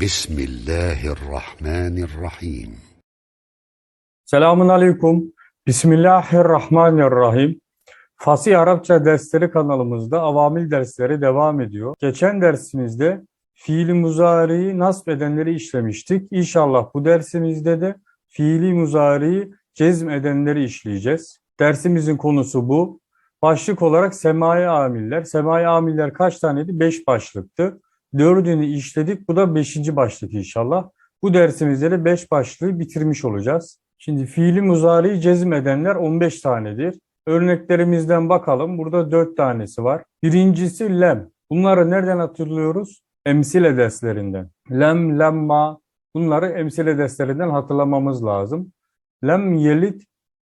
Bismillahirrahmanirrahim. Selamun Aleyküm. Bismillahirrahmanirrahim. Fasih Arapça dersleri kanalımızda avamil dersleri devam ediyor. Geçen dersimizde fiili muzariyi nasip edenleri işlemiştik. İnşallah bu dersimizde de fiili muzariyi cezm edenleri işleyeceğiz. Dersimizin konusu bu. Başlık olarak semai amiller. Semai amiller kaç taneydi? 5 başlıktı. Dördünü işledik. Bu da beşinci başlık inşallah. Bu dersimizde de beş başlığı bitirmiş olacağız. Şimdi fiili muzariyi cezm edenler 15 tanedir. Örneklerimizden bakalım. Burada 4 tanesi var. Birincisi lem. Bunları nereden hatırlıyoruz? Emsile derslerinden. Lem, lemma. Bunları emsile derslerinden hatırlamamız lazım. Lem yelit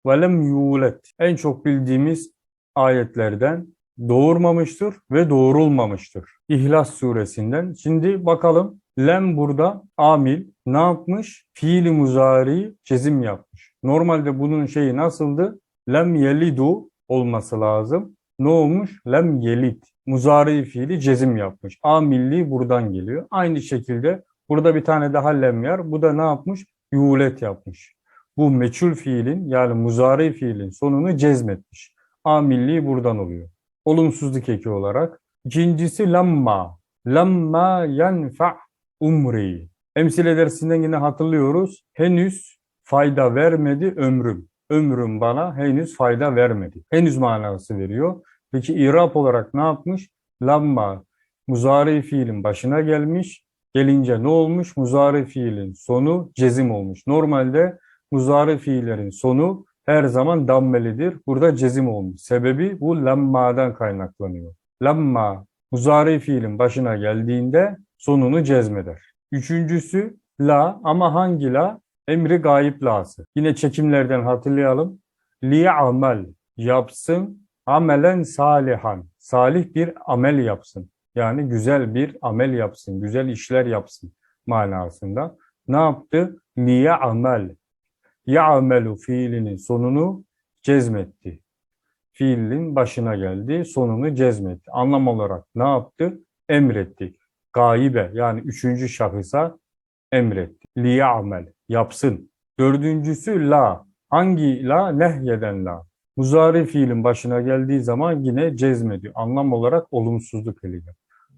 ve lem yulet. En çok bildiğimiz ayetlerden doğurmamıştır ve doğurulmamıştır. İhlas suresinden. Şimdi bakalım lem burada amil ne yapmış? Fiili muzari cezim yapmış. Normalde bunun şeyi nasıldı? Lem yelidu olması lazım. Ne olmuş? Lem yelit. Muzari fiili cezim yapmış. Amilliği buradan geliyor. Aynı şekilde burada bir tane daha lem yer. Bu da ne yapmış? Yulet yapmış. Bu meçhul fiilin yani muzari fiilin sonunu cezmetmiş. Amilliği buradan oluyor. Olumsuzluk eki olarak. İkincisi lamma. Lamma yenfa umri. Emsile dersinden yine hatırlıyoruz. Henüz fayda vermedi ömrüm. Ömrüm bana henüz fayda vermedi. Henüz manası veriyor. Peki irap olarak ne yapmış? Lamma muzari fiilin başına gelmiş. Gelince ne olmuş? Muzari fiilin sonu cezim olmuş. Normalde muzari fiillerin sonu her zaman dammelidir. Burada cezim olmuş. Sebebi bu lammadan kaynaklanıyor. Lamma muzari fiilin başına geldiğinde sonunu cezmeder. Üçüncüsü la ama hangi la? Emri gayip lası. Yine çekimlerden hatırlayalım. Li'amel yapsın amelen salihan. Salih bir amel yapsın. Yani güzel bir amel yapsın, güzel işler yapsın manasında. Ne yaptı? Li'amel. Ya'melu fiilinin sonunu cezmetti. Fiilin başına geldi, sonunu cezmetti. Anlam olarak ne yaptı? Emretti. Gaibe yani üçüncü şahısa emretti. Liya'mel yapsın. Dördüncüsü la. Hangi la? Nehyeden la. Muzari fiilin başına geldiği zaman yine cezmediyor. Anlam olarak olumsuzluk eliyle.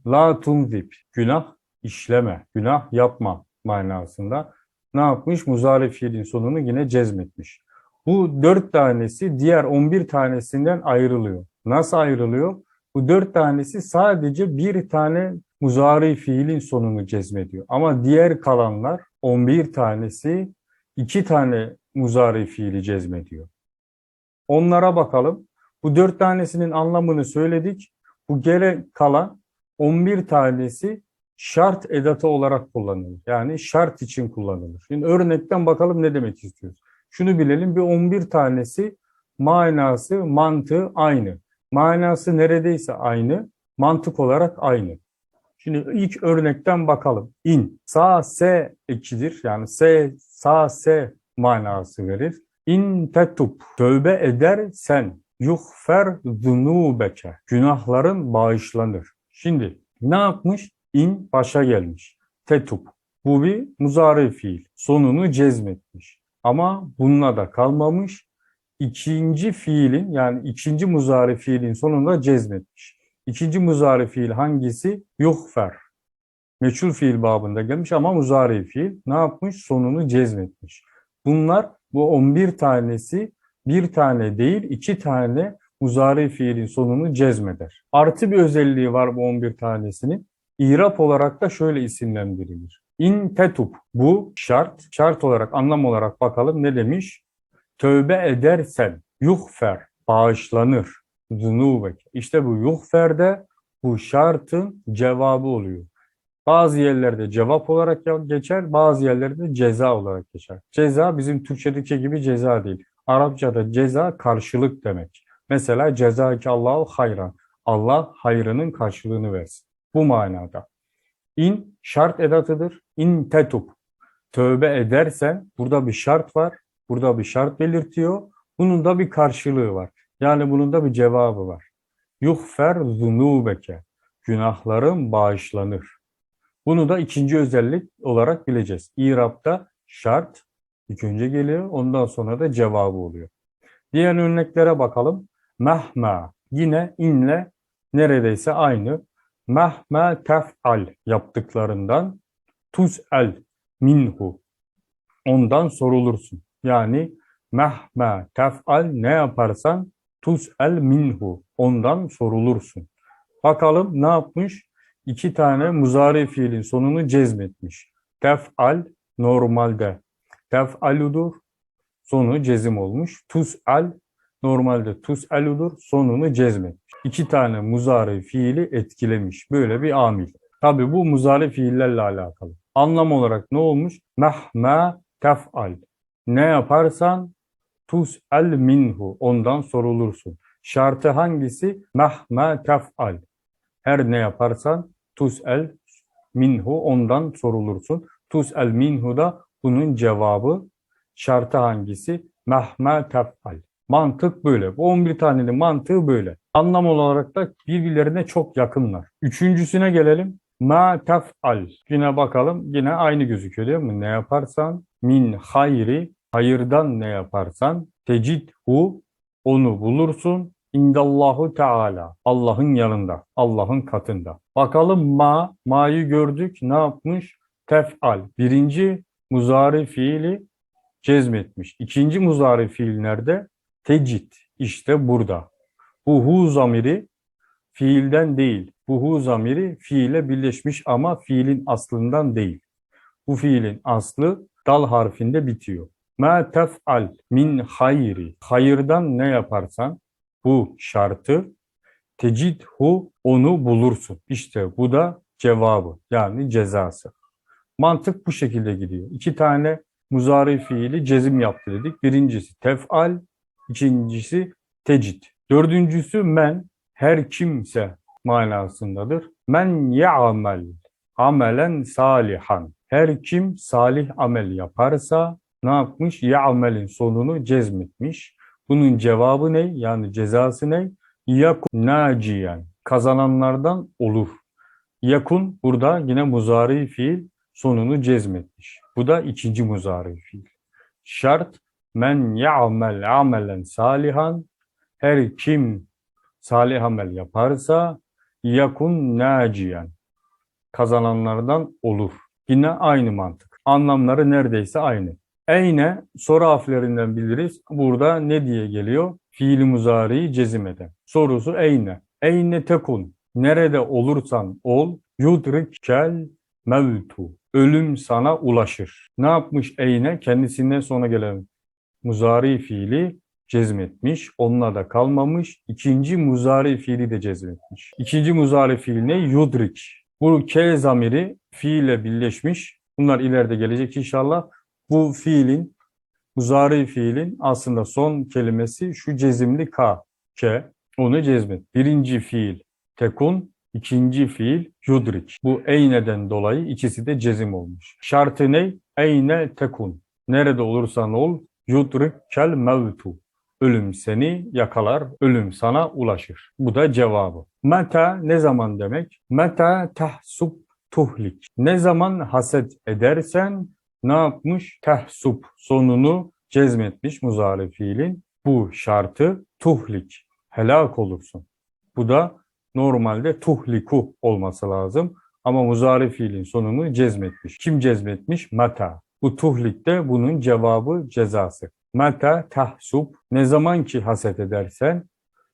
La tunzib. Günah işleme, günah yapma manasında. Ne yapmış? Muzari fiilin sonunu yine cezmetmiş. Bu dört tanesi diğer 11 tanesinden ayrılıyor. Nasıl ayrılıyor? Bu dört tanesi sadece bir tane muzari fiilin sonunu cezmediyor. Ama diğer kalanlar 11 tanesi iki tane muzari fiili cezmediyor. Onlara bakalım. Bu dört tanesinin anlamını söyledik. Bu gele kalan 11 tanesi şart edatı olarak kullanılır. Yani şart için kullanılır. Şimdi örnekten bakalım ne demek istiyoruz. Şunu bilelim bir 11 tanesi manası, mantığı aynı. Manası neredeyse aynı, mantık olarak aynı. Şimdi ilk örnekten bakalım. İn, sağ se ekidir. Yani se, sağ se manası verir. İn tetup, tövbe edersen, yuhfer zunubeke, günahların bağışlanır. Şimdi ne yapmış? İn başa gelmiş. Tetup, bu bir muzari fiil. Sonunu cezmetmiş. Ama bununla da kalmamış. İkinci fiilin yani ikinci muzari fiilin sonunda cezmetmiş. İkinci muzari fiil hangisi? Yuhfer. Meçhul fiil babında gelmiş ama muzari fiil ne yapmış? Sonunu cezmetmiş. Bunlar bu 11 tanesi bir tane değil iki tane muzari fiilin sonunu cezmeder. Artı bir özelliği var bu 11 tanesinin. İrap olarak da şöyle isimlendirilir. İn tetup bu şart. Şart olarak anlam olarak bakalım ne demiş? Tövbe edersen yuhfer bağışlanır zunubek. İşte bu yuhferde bu şartın cevabı oluyor. Bazı yerlerde cevap olarak geçer, bazı yerlerde ceza olarak geçer. Ceza bizim Türkçedeki gibi ceza değil. Arapçada ceza karşılık demek. Mesela ceza ki Allahu hayran. Allah hayrının karşılığını versin. Bu manada. İn şart edatıdır. İn tetup. Tövbe edersen burada bir şart var. Burada bir şart belirtiyor. Bunun da bir karşılığı var. Yani bunun da bir cevabı var. Yuhfer zunubeke. Günahların bağışlanır. Bunu da ikinci özellik olarak bileceğiz. İrab'da şart ilk önce geliyor. Ondan sonra da cevabı oluyor. Diğer örneklere bakalım. Mehma yine inle neredeyse aynı. Mehma tef'al yaptıklarından tuz'el minhu ondan sorulursun. Yani mehma tef'al ne yaparsan tuz'el minhu ondan sorulursun. Bakalım ne yapmış? İki tane muzari fiilin sonunu cezmetmiş. Tef'al normalde tef'aludur. Sonu cezim olmuş. Tuz'al normalde tuz'aludur. Sonunu cezmetmiş. İki tane muzari fiili etkilemiş. Böyle bir amil. Tabi bu muzari fiillerle alakalı. Anlam olarak ne olmuş? Mehma tef'al. Ne yaparsan tus'al minhu. Ondan sorulursun. Şartı hangisi? Mehma tef'al. Her ne yaparsan tus'al minhu. Ondan sorulursun. Tus'al minhu da bunun cevabı. Şartı hangisi? Mehma tef'al. Mantık böyle. Bu 11 tanenin mantığı böyle. Anlam olarak da birbirlerine çok yakınlar. Üçüncüsüne gelelim. Ma tef'al. Yine bakalım. Yine aynı gözüküyor değil mi? Ne yaparsan min hayri hayırdan ne yaparsan tecidhu onu bulursun. İndallahu Teala. Allah'ın yanında. Allah'ın katında. Bakalım ma. Ma'yı gördük. Ne yapmış? Tef'al. Birinci muzari fiili cezmetmiş. İkinci muzari fiil nerede? Tecid. İşte burada. Bu hu zamiri fiilden değil. Bu hu zamiri fiile birleşmiş ama fiilin aslından değil. Bu fiilin aslı dal harfinde bitiyor. Ma tef'al min hayri. Hayırdan ne yaparsan bu şartı tecidhu onu bulursun. İşte bu da cevabı yani cezası. Mantık bu şekilde gidiyor. İki tane muzari fiili cezim yaptı dedik. Birincisi tef'al, ikincisi tecid. Dördüncüsü men, her kimse manasındadır. Men ya'mel amelen salihan. Her kim salih amel yaparsa ne yapmış? Ya'melin sonunu cezmetmiş. Bunun cevabı ne? Yani cezası ne? Yakun naciyen. Kazananlardan olur. Yakun burada yine muzari fiil sonunu cezmetmiş. Bu da ikinci muzari fiil. Şart men ya'mel amelen salihan her kim salih amel yaparsa yakun naciyen kazananlardan olur. Yine aynı mantık. Anlamları neredeyse aynı. Eyne soru harflerinden biliriz. Burada ne diye geliyor? Fiil muzariyi cezim eden. Sorusu eyne. Eyne tekun. Nerede olursan ol. Yudrikel mevtu. Ölüm sana ulaşır. Ne yapmış eyne? Kendisinden sonra gelen muzari fiili cezmetmiş. Onunla da kalmamış. İkinci muzari fiili de cezmetmiş. İkinci muzari fiil ne? Yudrik. Bu ke zamiri fiille birleşmiş. Bunlar ileride gelecek inşallah. Bu fiilin, muzari fiilin aslında son kelimesi şu cezimli ka, ke. Onu cezmet. Birinci fiil tekun, ikinci fiil yudrik. Bu eyneden dolayı ikisi de cezim olmuş. Şartı ne? Eyne tekun. Nerede olursan ol, yudrik kel mevtu. Ölüm seni yakalar, ölüm sana ulaşır. Bu da cevabı. Meta ne zaman demek? Meta tahsub tuhlik. Ne zaman haset edersen ne yapmış? Tehsup sonunu cezmetmiş muzari fiilin. Bu şartı tuhlik. Helak olursun. Bu da normalde tuhliku olması lazım. Ama muzari fiilin sonunu cezmetmiş. Kim cezmetmiş? Meta. Bu tuhlik de bunun cevabı cezası. Meta tahsub. Ne zaman ki haset edersen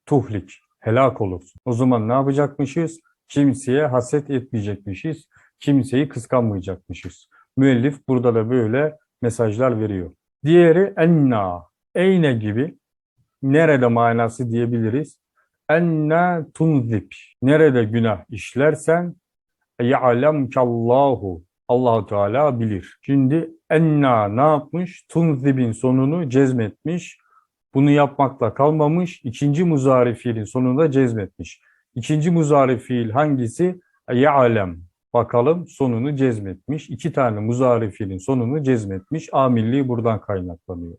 tuhlik. Helak olursun. O zaman ne yapacakmışız? Kimseye haset etmeyecekmişiz. Kimseyi kıskanmayacakmışız. Müellif burada da böyle mesajlar veriyor. Diğeri enna, eyne gibi nerede manası diyebiliriz. Enna tunzip, nerede günah işlersen ya'lemkallahu, Allahu Teala bilir. Şimdi enna ne yapmış? Tunzibin sonunu cezmetmiş. Bunu yapmakla kalmamış. İkinci muzari fiilin sonunda cezmetmiş. İkinci muzari fiil hangisi? Ya'lem. Bakalım sonunu cezmetmiş. İki tane muzari fiilin sonunu cezmetmiş. Amilliği buradan kaynaklanıyor.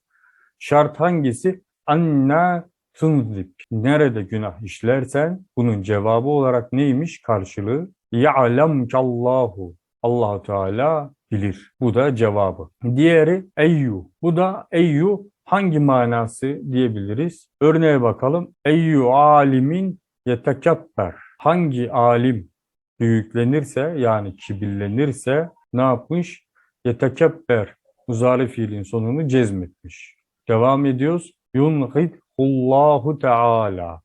Şart hangisi? Anna tunzip. Nerede günah işlersen bunun cevabı olarak neymiş karşılığı? Ya'lemkallahu. Allahu Teala bilir. Bu da cevabı. Diğeri eyyu. Bu da eyyu hangi manası diyebiliriz? Örneğe bakalım. Eyyu alimin yetekebber. Hangi alim büyüklenirse yani kibirlenirse ne yapmış? Yetekebber muzari fiilin sonunu cezmetmiş. Devam ediyoruz. Yunhidullahu Teala.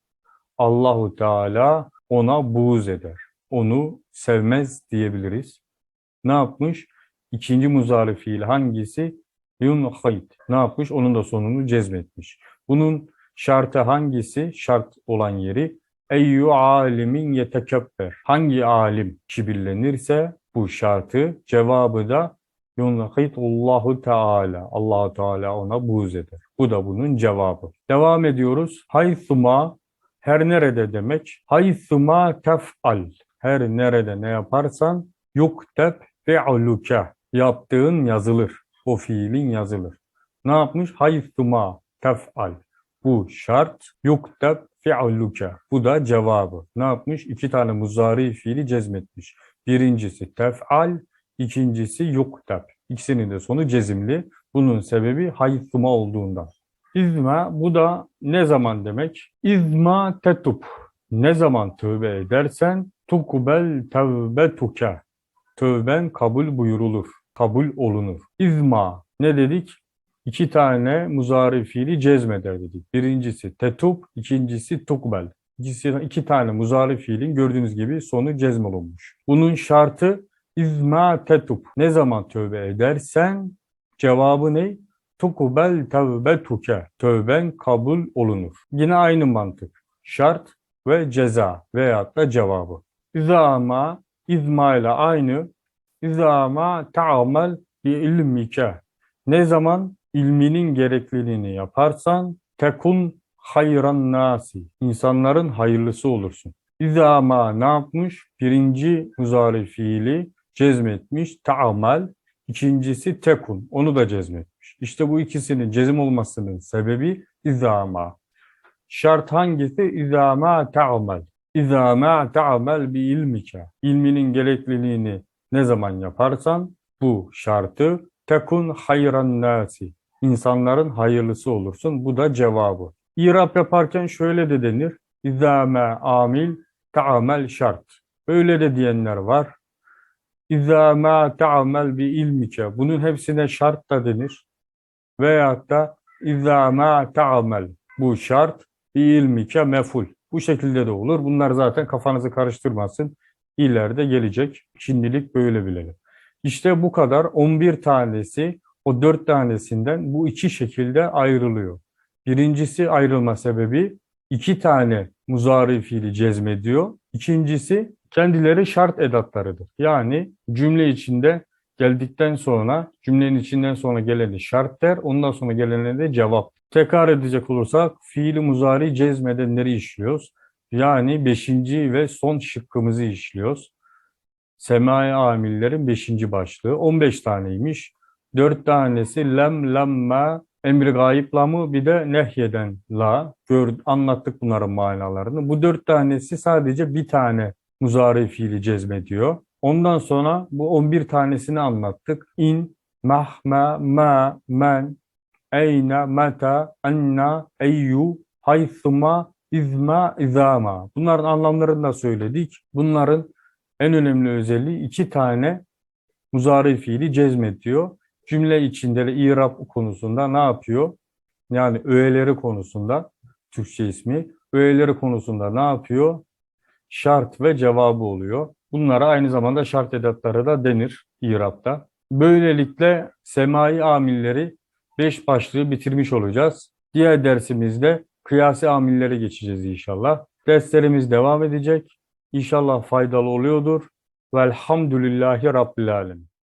Allahu Teala ona buğz eder. Onu sevmez diyebiliriz. Ne yapmış? İkinci muzari fiil hangisi? Yunhid. Ne yapmış? Onun da sonunu cezmetmiş. Bunun şartı hangisi? Şart olan yeri Eyyü alimin yetekebber. Hangi alim kibirlenirse bu şartı cevabı da Allahu Teala. Allahu Teala ona buğz eder. Bu da bunun cevabı. Devam ediyoruz. Haythuma her nerede demek? Haythuma tef'al. Her nerede ne yaparsan yukteb fe'aluke. Yaptığın yazılır. O fiilin yazılır. Ne yapmış? Haythuma tef'al. Bu şart yukteb fe'aluke. Bu da cevabı. Ne yapmış? İki tane muzari fiili cezmetmiş. Birincisi tef'al, ikincisi yukteb. İkisinin de sonu cezimli. Bunun sebebi haythuma olduğundan. İzma bu da ne zaman demek? İzma tetub. Ne zaman tövbe edersen tukbel tevbetuke. Tövben kabul buyurulur. Kabul olunur. İzma ne dedik? İki tane muzari fiili cezmeder dedik. Birincisi tetub, ikincisi tukbel. İkisi, iki tane muzari fiilin gördüğünüz gibi sonu cezm olunmuş. Bunun şartı izma tetub. Ne zaman tövbe edersen cevabı ne? Tukbel tevbetuke. Tövben kabul olunur. Yine aynı mantık. Şart ve ceza veyahut da cevabı. İzama, izma ile aynı. İzama ta'amel bi ilmike. Ne zaman ilminin gerekliliğini yaparsan tekun hayran nasi. İnsanların hayırlısı olursun. İzama ne yapmış? Birinci muzari fiili cezmetmiş. Ta'amel. İkincisi tekun. Onu da cezmetmiş. İşte bu ikisinin cezim olmasının sebebi izama. Şart hangisi? İzama ta'amel. İzama ta'amel bi ilmike. İlminin gerekliliğini ne zaman yaparsan bu şartı tekun hayran nasi. İnsanların hayırlısı olursun. Bu da cevabı. İrap yaparken şöyle de denir. İzame amil ta'amel şart. Böyle de diyenler var. İzâ mâ te'amel bi ilmike. Bunun hepsine şart da denir. Veyahut da izâ mâ te'amel. Bu şart bi ilmike meful. Bu şekilde de olur. Bunlar zaten kafanızı karıştırmasın. İleride gelecek. Şimdilik böyle bilelim. İşte bu kadar 11 tanesi o 4 tanesinden bu iki şekilde ayrılıyor. Birincisi ayrılma sebebi iki tane muzari fiili cezmediyor. İkincisi kendileri şart edatlarıdır. Yani cümle içinde geldikten sonra cümlenin içinden sonra geleni şart der, ondan sonra gelene de cevap. Tekrar edecek olursak fiili muzari cezmedenleri işliyoruz. Yani beşinci ve son şıkkımızı işliyoruz. Semai amillerin beşinci başlığı 15 taneymiş. Dört tanesi lem, lemme, emri gayip lamı bir de nehyeden la. Gör, anlattık bunların manalarını. Bu dört tanesi sadece bir tane muzari fiili cezmediyor. Ondan sonra bu 11 tanesini anlattık. İn, mahma, ma, men, eyne, meta, enna, eyyu, haythuma, izma, izama. Bunların anlamlarını da söyledik. Bunların en önemli özelliği iki tane muzari fiili cezmediyor. Cümle içinde de irab konusunda ne yapıyor? Yani öğeleri konusunda Türkçe ismi öğeleri konusunda ne yapıyor? Şart ve cevabı oluyor. Bunlara aynı zamanda şart edatları da denir irapta. Böylelikle semai amilleri 5 başlığı bitirmiş olacağız. Diğer dersimizde kıyasi amillere geçeceğiz inşallah. Derslerimiz devam edecek. İnşallah faydalı oluyordur. Velhamdülillahi Rabbil Alemin.